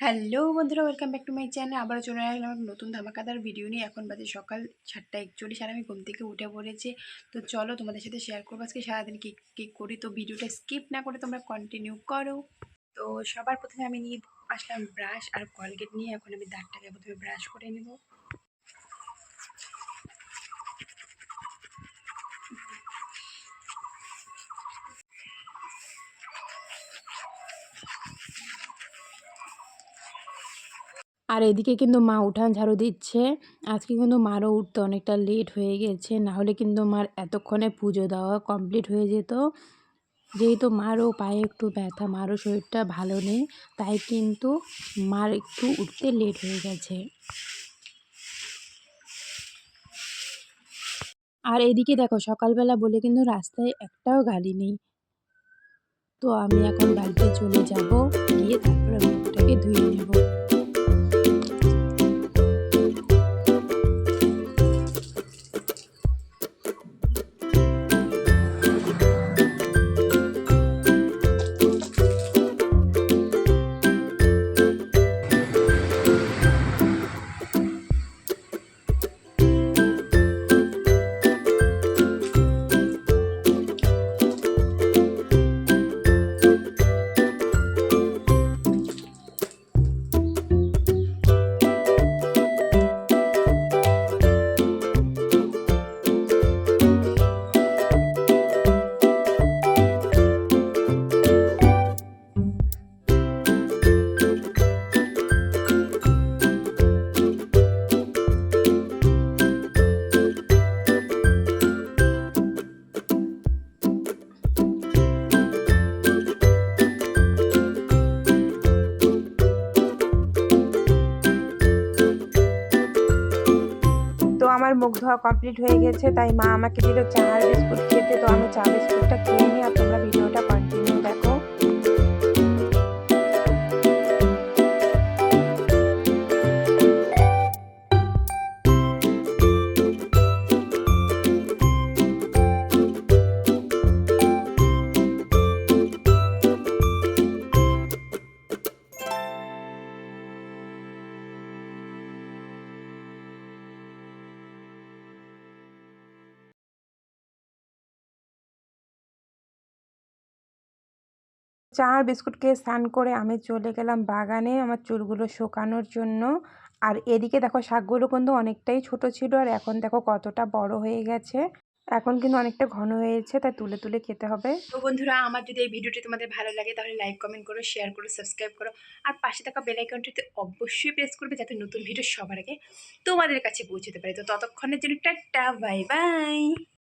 Hello বন্ধুরা, welcome back to my channel. আবারও চলে আসলাম নতুন ধামাকাদার ভিডিও নিয়ে। এখন বাজে সকাল সাতটা একচল্লিশ আর আমি ঘুম থেকে উঠে পড়েছি। তো চলো তোমাদের সাথে শেয়ার করব। আজকে সারাদিন কী কী করি তো ভিডিওটা স্কিপ না করে তোমরা কন্টিনিউ করো। তো সবার প্রথমে আমি নিয়ে আসলাম ব্রাশ আর কলগেট নিয়ে। এখন আমি দাঁতটাকে প্রথমে ব্রাশ করে নেব। আর এদিকে কিন্তু মা উঠান ঝাড়ু দিচ্ছে। আজকে কিন্তু মারও উঠতে অনেকটা লেট হয়ে গেছে। না হলে কিন্তু মার এতক্ষণে পুজো দেওয়া কমপ্লিট হয়ে যেত। যেহেতু মারও পায়ে একটু ব্যথা, মারও শরীরটা ভালো নেই, তাই কিন্তু মার একটু উঠতে লেট হয়ে গেছে। আর এদিকে দেখো, সকালবেলা বলে কিন্তু রাস্তায় একটাও গাড়ি নেই। তো আমি এখন বাড়িতে চলে যাব, গিয়ে তারপরে মুখটাকে ধুয়ে নেব। আমার মুখ ধোয়া কমপ্লিট হয়ে গেছে, তাই মা আমাকে দিল চা আর বিস্কুট খেতে। তো আমি চা বিস্কুটটা খেয়ে নিয়ে আর তোমরা ভিডিওটা চা আর বিস্কুট খেয়ে স্নান করে আমি চলে গেলাম বাগানে আমার চুলগুলো শোকানোর জন্য। আর এদিকে দেখো শাকগুলো কিন্তু অনেকটাই ছোট ছিল আর এখন দেখো কতটা বড় হয়ে গেছে। এখন কিন্তু অনেকটা ঘন হয়েছে, তাই তুলে তুলে খেতে হবে। তো বন্ধুরা, আমার যদি এই ভিডিওটি তোমাদের ভালো লাগে তাহলে লাইক কমেন্ট করো শেয়ার করো সাবস্ক্রাইব করো। আর পাশে থাকা বেল আইকনটিতে অবশ্যই প্রেস করবে যাতে নতুন ভিডিও সবার আগে তোমাদের কাছে পৌঁছতে পারে। তো ততক্ষণের জন্য টাটা বাই বাই